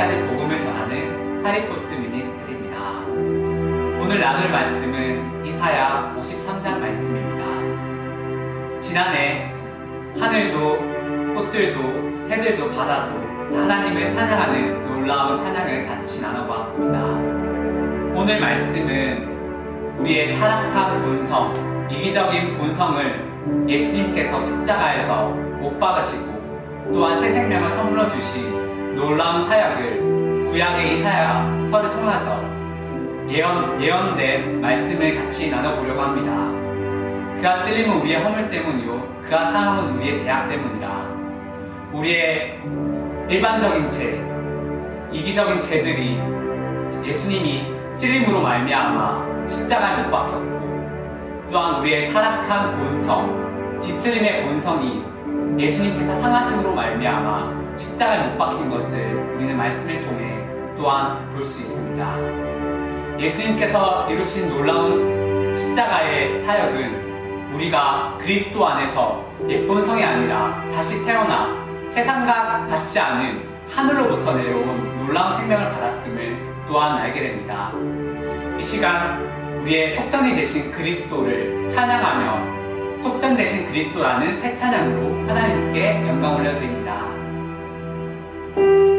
세상까지 복음을 전하는 카리포스 미니스트리입니다. 오늘 나눌 말씀은 이사야 53장 말씀입니다. 지난해 하늘도 꽃들도 새들도 바다도 다 하나님을 찬양하는 놀라운 찬양을 같이 나눠보았습니다. 오늘 말씀은 우리의 타락한 본성, 이기적인 본성을 예수님께서 십자가에서 못 박으시고 또한 새 생명을 선물로 주신 놀라운 사역을 구약의 이사야 서를 통해서 예언, 예언된 말씀을 같이 나눠보려고 합니다. 그가 찔림은 우리의 허물 때문이요 그가 상함은 우리의 죄악 때문이라 우리의 일반적인 죄 이기적인 죄들이 예수님이 찔림으로 말미암아 십자가에 못 박혔고 또한 우리의 타락한 본성 뒤틀림의 본성이 예수님께서 상하심으로 말미암아 십자가에 못 박힌 것을 우리는 말씀을 통해 또한 볼 수 있습니다. 예수님께서 이루신 놀라운 십자가의 사역은 우리가 그리스도 안에서 예쁜 성이 아니라 다시 태어나 세상과 같지 않은 하늘로부터 내려온 놀라운 생명을 받았음을 또한 알게 됩니다. 이 시간 우리의 속전이 되신 그리스도를 찬양하며 속전 되신 그리스도라는 새 찬양으로 하나님께 영광 올려드립니다. 속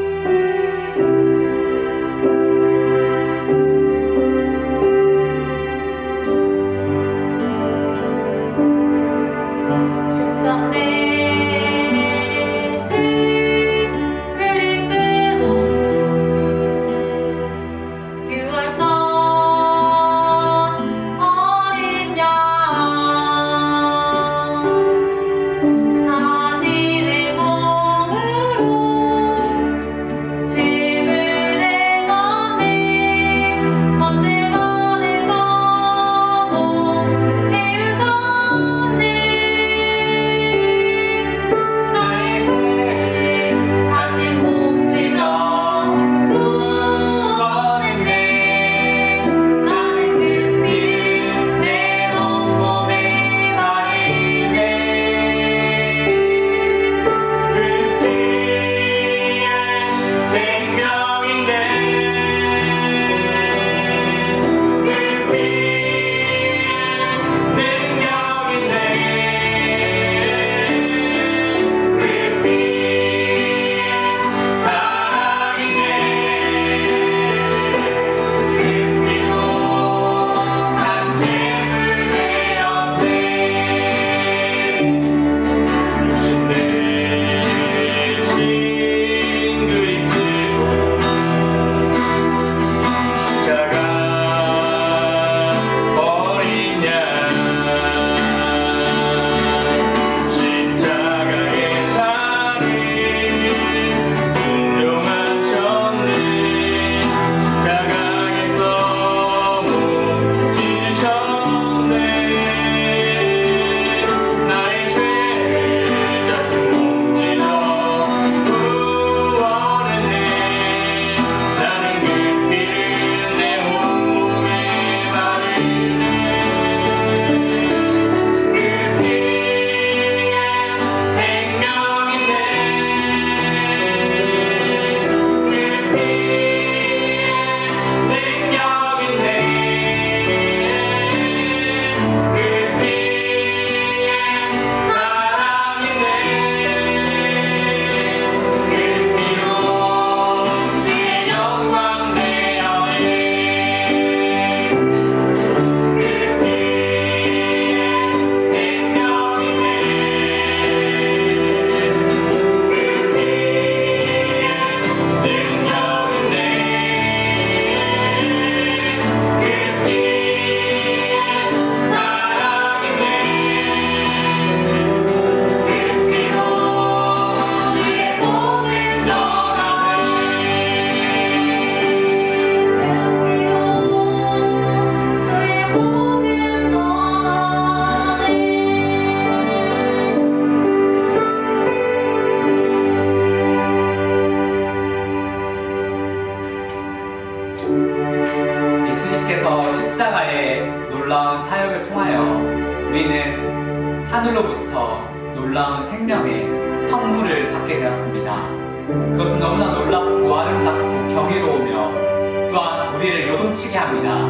그것은 너무나 놀랍고 아름답고 경이로우며 또한 우리를 요동치게 합니다.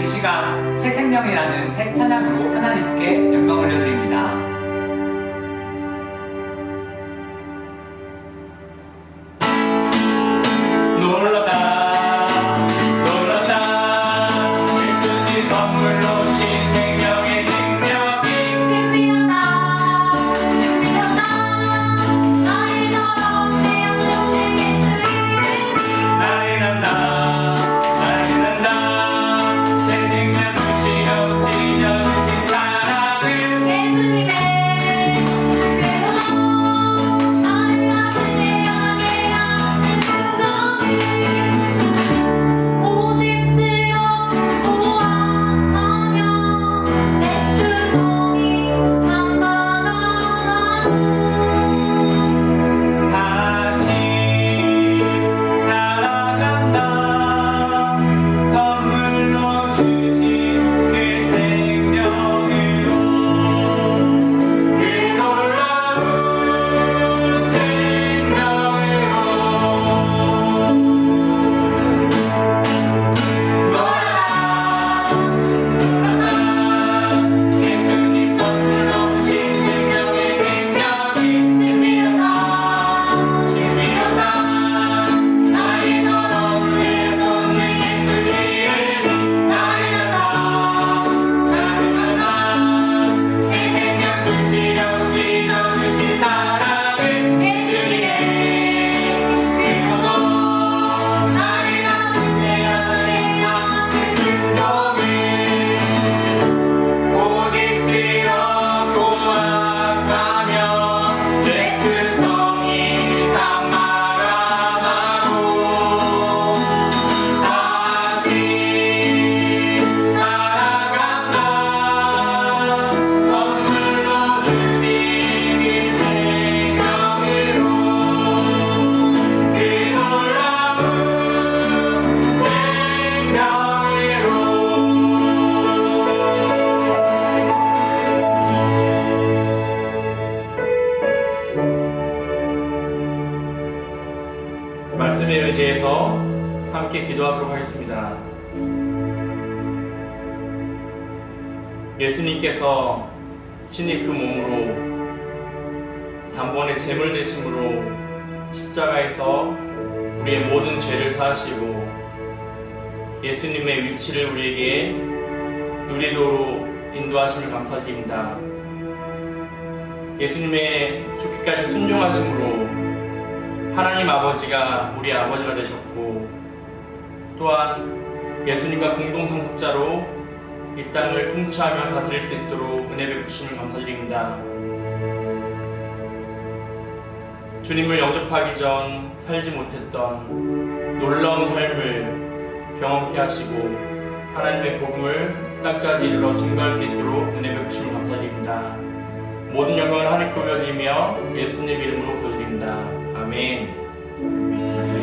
이 시간 새 생명이라는 새 찬양으로 하나님께 영광 올려드립니다. 예수님께서 친히 그 몸으로 단번에 제물 되심으로 십자가에서 우리의 모든 죄를 사하시고 예수님의 위치를 우리에게 누리도록 인도하심을 감사드립니다. 예수님의 죽기까지 순종하심으로 하나님 아버지가 우리 아버지가 되셨고 또한 예수님과 공동 상속자로 이 땅을 통치하며 다스릴 수 있도록 은혜 베푸심을 감사드립니다. 주님을 영접하기 전 살지 못했던 놀라운 삶을 경험케 하시고 하나님의 복음을 땅까지 이르러 증거할 수 있도록 은혜 베푸심을 감사드립니다. 모든 영광을 하나님께 올려드리며 예수님 이름으로 부드립니다. 아멘.